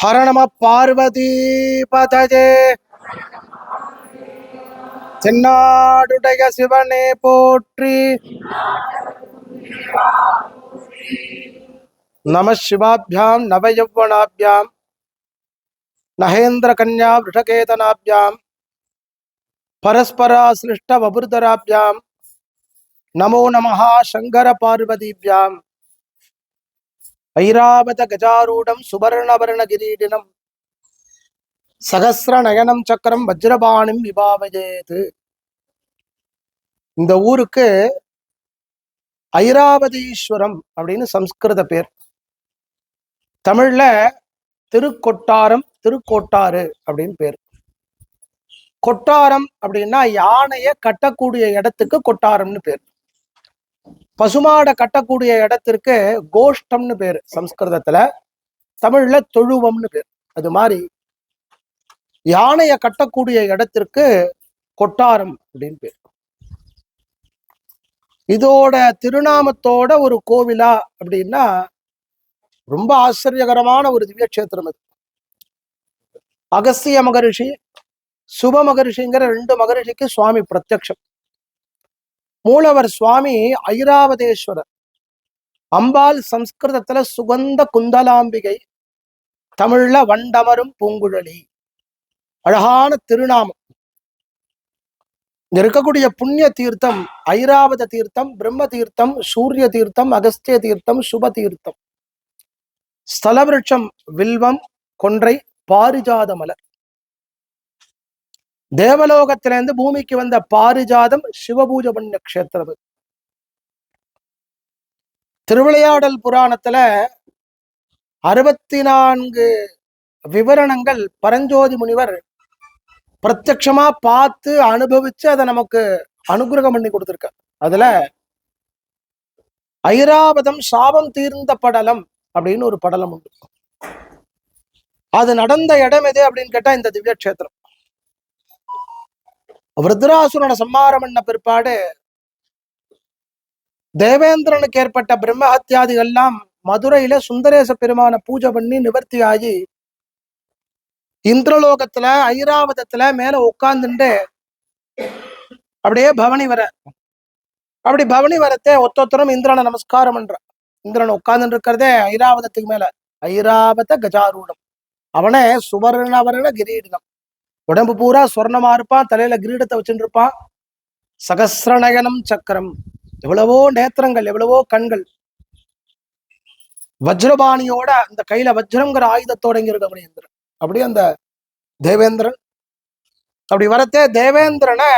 ஹர நம பார்வதி பதஜே தென்னாடுடைய சிவனே போற்றி நம சிவாபியாம் நவயௌவனாபியாம் நகேந்திர கன்யா விருஷகேதனாபியாம் பரஸ்பராசிருஷ்ட வபுர்தராபியாம் நமோ நமஹா சங்கர பார்வதிபியாம் ஐராவத கஜாரூடம் சுபர்ணபர்ண கிரீடினம் சகசிர நயனம் சக்கரம் வஜ்ரபாணிம் விபாவஜேது இந்த ஊருக்கு ஐராவதீஸ்வரம் அப்படின்னு சம்ஸ்கிருத பேர். தமிழ்ல திருக்கொட்டாரம் திருக்கோட்டாறு அப்படின்னு பேர். கொட்டாரம் அப்படின்னா யானையை கட்டக்கூடிய இடத்துக்கு கொட்டாரம்னு பேர். பசுமாடை கட்டக்கூடிய இடத்திற்கு கோஷ்டம்னு பேர் சம்ஸ்கிருதத்துல. தமிழ்ல தொழுவம்னு பேர். அது மாதிரி யானைய கட்டக்கூடிய இடத்திற்கு கொட்டாரம் அப்படின்னு பேர். இதோட திருநாமத்தோட ஒரு கோவிலா அப்படின்னா ரொம்ப ஆச்சரியகரமான ஒரு திவ்ய கஷேத்திரம் அது. அகஸ்திய மகரிஷி சுப மகரிஷிங்கிற ரெண்டு மகரிஷிக்கு சுவாமி பிரத்யக்ஷம். மூலவர் சுவாமி ஐராவதேஸ்வரர். அம்பாள் சம்ஸ்கிருதத்துல சுகந்த குந்தலாம்பிகை தமிழ்ல வண்டமரும் பூங்குழலி. அழகான திருநாமம். இங்க இருக்கக்கூடிய புண்ணிய தீர்த்தம் ஐராவத தீர்த்தம் பிரம்ம தீர்த்தம் சூரிய தீர்த்தம் அகஸ்திய தீர்த்தம் சுப தீர்த்தம். ஸ்தலவிருட்சம் வில்வம் கொன்றை பாரிஜாத மலர். தேவலோகத்திலிருந்து பூமிக்கு வந்த பாரிஜாதம் சிவபூஜை பண்ண கஷேத்திரம் திருவிளையாடல் புராணத்துல அறுபத்தி நான்கு விவரணங்கள் பரஞ்சோதி முனிவர் பிரத்யமா பார்த்து அனுபவிச்சு அதை நமக்கு அனுகிரகம் பண்ணி கொடுத்திருக்கார். அதுல ஐராவதம் சாபம் தீர்ந்த படலம் அப்படின்னு ஒரு படலம் உண்டு. அது நடந்த இடம் எது அப்படின்னு கேட்டா இந்த திவ்ய கஷேத்திரம் விருத்ராசுரனை சம்மாரம் பண்ண பிற்பாடு தேவேந்திரனுக்கு ஏற்பட்ட பிரம்மஹத்தியாதிகள்லாம் மதுரையில சுந்தரேச பெருமான பூஜை பண்ணி நிவர்த்தி ஆகி இந்திரலோகத்துல ஐராவதத்துல மேல உட்கார்ந்துட்டு அப்படியே பவனி வர அப்படி பவனி வரத்தே ஒத்தொத்தரும் இந்திரனை நமஸ்காரம் பண்ற. இந்திரன் உட்கார்ந்துட்டு இருக்கிறதே ஐராவதத்துக்கு மேல ஐராவத கஜாரூடம். அவனே சுவர்ணவர்ண கிரீடினம் உடம்பு பூரா சொர்ணமா இருப்பான் தலையில கிரீடத்தை வச்சுட்டு இருப்பான். சகசிரநயனம் சக்கரம். எவ்வளவோ நேத்திரங்கள் எவ்வளவோ கண்கள். வஜ்ரபாணியோட அந்த கையில வஜ்ரங்கிற ஆயுதத்தோட இங்க இருக்கக்கூடிய இந்திரன். அப்படியே அந்த தேவேந்திரன். அப்படி வரத்தே தேவேந்திரனை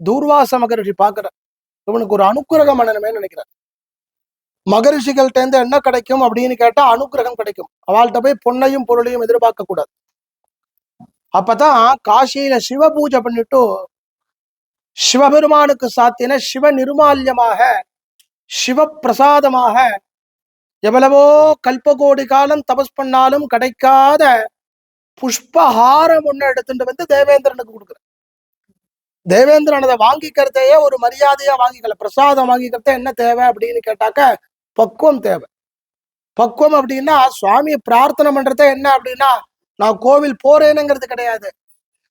தூர்வாச மகரிஷி பாக்குற இவனுக்கு ஒரு அனுக்கிரகம் பண்ணணுமே நினைக்கிறார். மகரிஷிகள்ட்ட இருந்து என்ன கிடைக்கும் அப்படின்னு கேட்டா அனுக்கிரகம் கிடைக்கும். அவள்கிட்ட போய் பொன்னையும் பொருளையும் எதிர்பார்க்க கூடாது அப்பதான் காசியில சிவ பூஜை பண்ணிட்டு சிவபெருமானுக்கு சாத்தின சிவ நிர்மால்யமாக சிவ பிரசாதமாக எவ்வளவோ கல்பகோடி காலம் தபஸ் பண்ணாலும் கிடைக்காத புஷ்பஹாரம் ஒண்ணு எடுத்துட்டு வந்து தேவேந்திரனுக்கு கொடுக்குற தேவேந்திரன் அதை வாங்கிக்கிறதையே ஒரு மரியாதையா வாங்கிக்கல. பிரசாதம் வாங்கிக்கிறத என்ன தேவை அப்படின்னு கேட்டாக்க பக்குவம் தேவை. பக்குவம் அப்படின்னா சுவாமியை பிரார்த்தனை பண்றத என்ன அப்படின்னா நான் கோவில் போறேனுங்கிறது கிடையாது.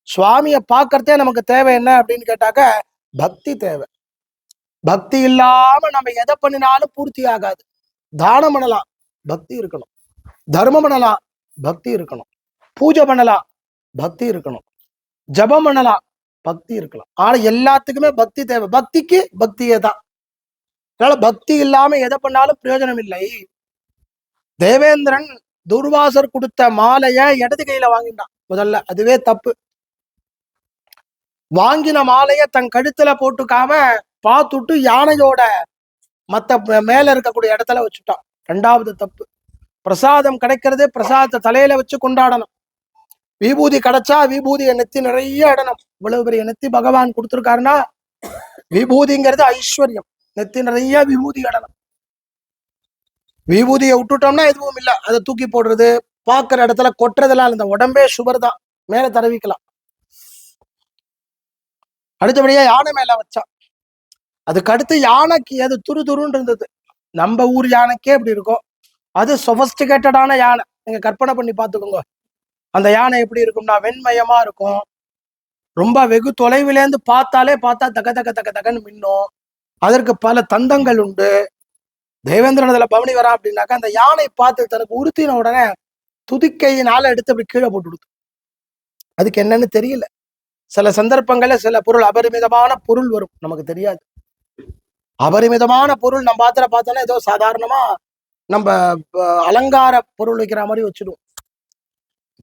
சுவாமியை பார்க்கறதே நமக்கு தேவை என்ன அப்படின்னு கேட்டாக்க பக்தி தேவை. பக்தி இல்லாம நம்ம எதை பண்ணினாலும் பூர்த்தி ஆகாது. தானம் பண்ணலாம் பக்தி இருக்கணும். தர்மம் பண்ணலாம் பக்தி இருக்கணும். பூஜை பண்ணலாம் பக்தி இருக்கணும். ஜபம் பண்ணலாம் பக்தி இருக்கலாம். ஆனா எல்லாத்துக்குமே பக்தி தேவை. பக்திக்கு பக்தியே தான். அதனால பக்தி இல்லாம எதை பண்ணாலும் பிரயோஜனம் இல்லை. தேவேந்திரன் துர்வாசர் கொடுத்த மாலைய இடது கையில வாங்கிட்டான். முதல்ல அதுவே தப்பு. வாங்கின மாலைய தன் கழுத்துல போட்டுக்காம பார்த்துட்டு யானையோட மத்த மேல இருக்கக்கூடிய இடத்துல வச்சுட்டான். ரெண்டாவது தப்பு. பிரசாதம் கிடைக்கிறதே பிரசாதத்தை தலையில வச்சு கொண்டாடணும். விபூதி கிடைச்சா விபூதியை நெத்தி நிறைய இடணும். இவ்வளவு பெரிய நெத்தி பகவான் கொடுத்துருக்காருன்னா விபூதிங்கிறது ஐஸ்வர்யம். நெத்தி நிறைய விபூதி இடணும். விபூதியை விட்டுட்டோம்னா எதுவும் இல்லை. அதை தூக்கி போடுறது பார்க்குற இடத்துல கொட்டுறதெல்லாம் இந்த உடம்பே சுவர் தான். மேல தரவிக்கலாம் அடுத்தபடியா யானை மேல வச்சான். அதுக்கு அடுத்து யானைக்கு அது துரு துருன்னு இருந்தது. நம்ம ஊர் யானைக்கே இப்படி இருக்கும். அது சொபஸ்டிகேட்டடான யானை. நீங்க கற்பனை பண்ணி பார்த்துக்கோங்க. அந்த யானை எப்படி இருக்கும்னா வெண்மயமா இருக்கும். ரொம்ப வெகு தொலைவிலேருந்து பார்த்தாலே பார்த்தா தக தக தக்க தகன்னு மின்னும். அதற்கு பல தந்தங்கள் உண்டு. தேவேந்திரன் அதுல பவனி வரா அப்படின்னாக்கா அந்த யானை பார்த்து தனக்கு உறுத்தின உடனே துதிக்கையினால எடுத்து அப்படி கீழே போட்டு கொடுத்து அதுக்கு என்னன்னு தெரியல. சில சந்தர்ப்பங்கள்ல சில பொருள் அபரிமிதமான பொருள் வரும். நமக்கு தெரியாது. அபரிமிதமான பொருள் நம்ம பாத்திர பார்த்தோன்னா ஏதோ சாதாரணமா நம்ம அலங்கார பொருள் வைக்கிற மாதிரி வச்சிடும்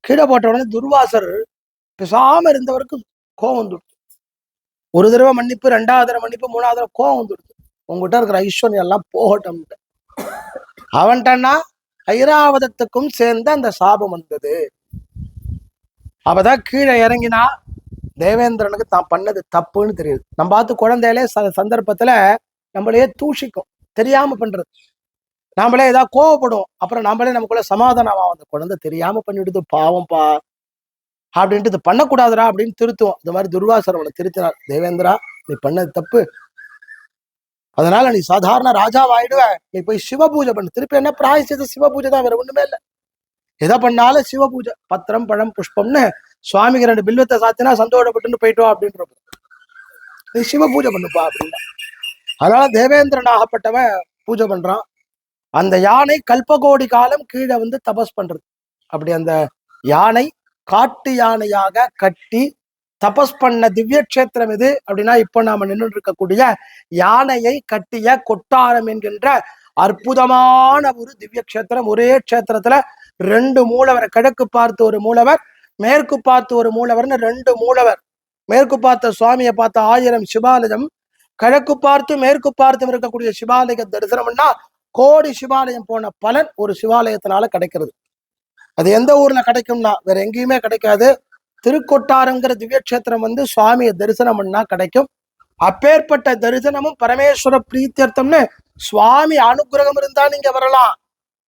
கீழே போட்ட உடனே துர்வாசர் பேசாம இருந்தவருக்கு கோவம் வந்துடுது ஒரு தடவை மன்னிப்பு ரெண்டாவது தடவை மன்னிப்பு மூணாவது தடவை கோவம் வந்துடுது உங்ககிட்ட இருக்கிற ஐஸ்வர்யம் எல்லாம் போகட்டும். அவன்கிட்டன்னா ஐராவதத்துக்கும் சேர்ந்து அந்த சாபம் வந்தது. அவதான் கீழே இறங்கினா தேவேந்திரனுக்கு தான் பண்ணது தப்புன்னு தெரியுது. நம்ம பார்த்து குழந்தையிலே சந்தர்ப்பத்துல நம்மளையே தூஷிக்கும். தெரியாம பண்றது. நாமளே ஏதாவது கோவப்படுவோம். அப்புறம் நாமளே நமக்குள்ள சமாதானம் ஆகும் அந்த குழந்தை தெரியாம பண்ணிவிடுது பாவம்ப்பா அப்படின்ட்டு இது பண்ணக்கூடாதுடா அப்படின்னு திருத்துவோம். இந்த மாதிரி துர்வாசரவனை திருத்தினார். தேவேந்திரா நீ பண்ணது தப்பு. அதனால நீ சாதாரண ராஜாவாயிடுவ. நீ போய் சிவ பூஜை பண்ணு. திருப்பி என்ன பிராயசித சிவ பூஜை தான் வேற ஒண்ணுமே இல்லை. எதை பண்ணாலும் சிவ பூஜை பத்திரம் பழம் புஷ்பம்னு சுவாமிக்கு ரெண்டு பில்வத்தை சாத்தினா சந்தோஷப்பட்டுன்னு போயிட்டோம் அப்படின்ற நீ சிவ பூஜை பண்ணுப்பா அப்படின்னா. அதனால தேவேந்திரன் ஆகப்பட்டவன் பூஜை பண்றான். அந்த யானை கல்பகோடி காலம் கீழே வந்து தபஸ் பண்றது. அப்படி அந்த யானை காட்டு யானையாக கட்டி தபஸ் பண்ண திவ்ய கஷேத்திரம் எது அப்படின்னா இப்போ நாம நின்று இருக்கக்கூடிய யானையை கட்டிய கொட்டாரம் என்கின்ற அற்புதமான ஒரு திவ்ய கஷேத்திரம் ஒரே கஷேத்திரத்துல ரெண்டு மூலவர் கிழக்கு பார்த்து ஒரு மூலவர் மேற்கு பார்த்து ஒரு மூலவர்னு ரெண்டு மூலவர். மேற்கு பார்த்த சுவாமியை பார்த்த ஆயிரம் சிவாலயம் கிழக்கு பார்த்து மேற்கு பார்த்து இருக்கக்கூடிய சிவாலய தரிசனம்னா கோடி சிவாலயம் போன பலன் ஒரு சிவாலயத்தினால கிடைக்கிறது. அது எந்த ஊர்ல கிடைக்கும்னா வேற எங்கேயுமே கிடைக்காது. திருக்கொட்டாரங்கிற திவ்யக்ஷேத்திரம் வந்து சுவாமியை தரிசனம் பண்ணா கிடைக்கும். அப்பேற்பட்ட தரிசனமும் பரமேஸ்வர பிரீத்தியர்த்தம்னு சுவாமி அனுகிரகம் இருந்தா நீங்க வரலாம்.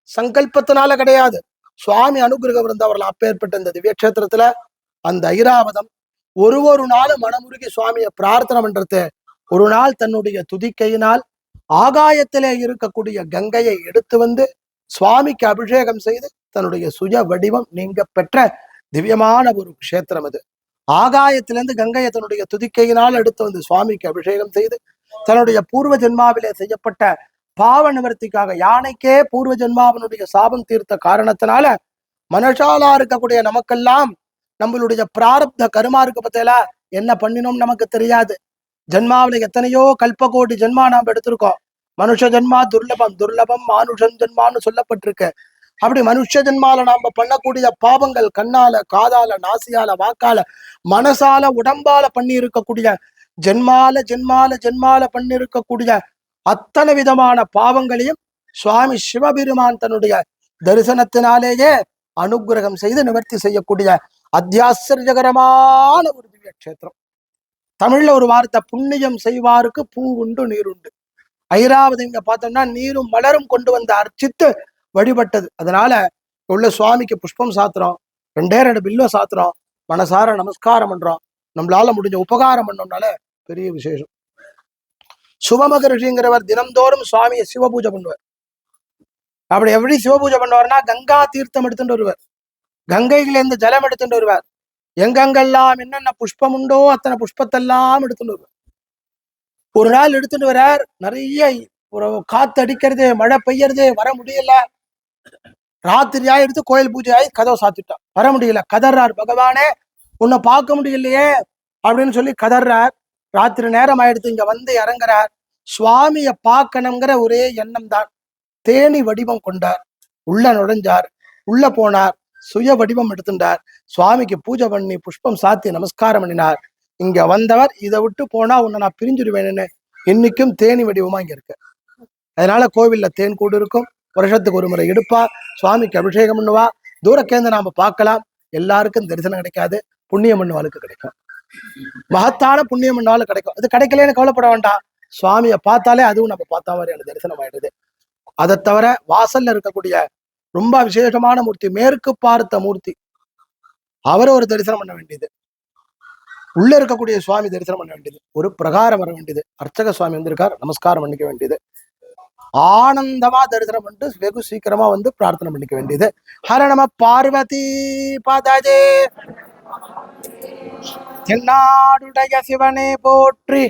சங்கல்பத்தினால கிடையாது. சுவாமி அனுகிரகம் இருந்தா வரலாம். அப்பேற்பட்ட இந்த திவ்யக்ஷேத்திரத்துல அந்த ஐராவதம். ஒரு ஒரு நாளும் மனமுருகி சுவாமியை பிரார்த்தனை பண்றது. ஒரு நாள் தன்னுடைய துதிக்கையினால் ஆகாயத்திலே இருக்கக்கூடிய கங்கையை எடுத்து வந்து சுவாமிக்கு அபிஷேகம் செய்து தன்னுடைய சுய வடிவம் நீங்க பெற்ற திவ்யமான ஒரு க்ஷேத்திரம் அது ஆகாயத்திலிருந்து கங்கையை தன்னுடைய துதிக்கையினால் எடுத்து வந்து சுவாமிக்கு அபிஷேகம் செய்து தன்னுடைய பூர்வ ஜென்மாவிலே செய்யப்பட்ட பாவ நிவர்த்திக்காக யானைக்கே பூர்வ ஜென்மாவினுடைய சாபம் தீர்த்த காரணத்தினால மனசாலா இருக்கக்கூடிய நமக்கெல்லாம் நம்மளுடைய பிராரப்த கருமா இருக்கு பத்தியில என்ன பண்ணினோம் நமக்கு தெரியாது. ஜென்மாவில எத்தனையோ கல்பகோடி ஜென்மா நாம் எடுத்திருக்கோம். மனுஷ ஜென்மா துர்லபம் துர்லபம் மானுஷன் ஜென்மான்னு சொல்லப்பட்டிருக்கு. அப்படி மனுஷ ஜென்மால நாம பண்ணக்கூடிய பாவங்கள் கண்ணால காதால நாசியால வாக்கால மனசால உடம்பால பண்ணி இருக்கக்கூடிய ஜென்மால ஜென்மால ஜென்மால பண்ணி இருக்கக்கூடிய அத்தனை விதமான பாவங்களையும் சுவாமி சிவபெருமான் தன்னுடைய தரிசனத்தினாலேயே அனுகிரகம் செய்து நிவர்த்தி செய்யக்கூடிய அத்தியாச்சரியகரமான ஒரு திவ்ய கஷேத்திரம். தமிழ்ல ஒரு வார்த்தை புண்ணியம் செய்வாருக்கு பூ உண்டு நீருண்டு ஐராவதி இங்க பார்த்தோம்னா நீரும் மலரும் கொண்டு வந்து அர்ச்சித்து வழிபட்டது. அதனால உள்ள சுவாமிக்கு புஷ்பம் சாத்துறோம் ரெண்டே ரெண்டு பில்லும் சாத்துறோம் மனசார நமஸ்காரம் பண்றோம். நம்மளால முடிஞ்ச உபகாரம் பண்ணோம்னால பெரிய விசேஷம். சுபமக தினந்தோறும் தினம்தோறும் சுவாமியை சிவபூஜை பண்ணுவார். அப்படி எப்படி சிவபூஜை பண்ணுவார்னா கங்கா தீர்த்தம் எடுத்துட்டு வருவார். கங்கையிலேருந்து ஜலம் எடுத்துட்டு வருவார். எங்கெங்கெல்லாம் என்னென்ன புஷ்பம் உண்டோ அத்தனை புஷ்பத்தெல்லாம் எடுத்துட்டு வருவார். ஒரு நாள் எடுத்துட்டு வரார். நிறைய ஒரு காத்து அடிக்கிறது மழை பெய்யறது வர முடியல. ராத்திரியா எடுத்து கோயில் பூஜை ஆகி கதவை சாத்திட்டான். வர முடியல. கதர்றார் பகவானே. உன்னை பார்க்க முடியலையே. அப்படின்னு சொல்லி கதர்றார். ராத்திரி நேரம் ஆயிடுத்து இங்க வந்து இறங்குறார். சுவாமிய பார்க்கணுங்கிற ஒரே எண்ணம் தான் தேனி வடிவம் கொண்டார். உள்ள நுழைஞ்சார். உள்ள போனார். சுய வடிவம் எடுத்துட்டார். சுவாமிக்கு பூஜை பண்ணி புஷ்பம் சாத்தி நமஸ்காரம் பண்ணினார். இங்க வந்தவர் இதை விட்டு போனா உன்னை நான் பிரிஞ்சிடுவேன்னு இன்னைக்கும் தேனி வடிவமா இங்க இருக்கு. அதனால கோவில்ல தேன் கூடு இருக்கும். வருஷத்துக்கு ஒரு முறை எடுப்பா. சுவாமிக்கு அபிஷேகம் பண்ணுவா. தூரக்கேந்து நாம பார்க்கலாம். எல்லாருக்கும் தரிசனம் கிடைக்காது. புண்ணியம் பண்ணுவாளுக்கு கிடைக்கும். மகத்தான புண்ணியம் பண்ணாலும் கிடைக்கும். அது கிடைக்கலன்னு கவலைப்பட வேண்டாம். சுவாமியை பார்த்தாலே அதுவும் நம்ம பார்த்தா மாதிரியான தரிசனம் ஆயிடுது. அதை தவிர வாசல்ல இருக்கக்கூடிய ரொம்ப விசேஷமான மூர்த்தி மேற்கு பார்த்த மூர்த்தி அவரை ஒரு தரிசனம் பண்ண வேண்டியது. உள்ள இருக்கக்கூடிய சுவாமி தரிசனம் பண்ண வேண்டியது. ஒரு பிரகாரம் வர வேண்டியது. அர்ச்சக சுவாமி வந்திருக்கார். நமஸ்காரம் பண்ணிக்க வேண்டியது. ஆனந்தமா தரிசனம் பண்ணிட்டு வெகு சீக்கிரமா வந்து பிரார்த்தனை பண்ணிக்க வேண்டியது. ஹர நம பார்வதி பாதாதே எல்லாருடைய சிவனே போற்றி.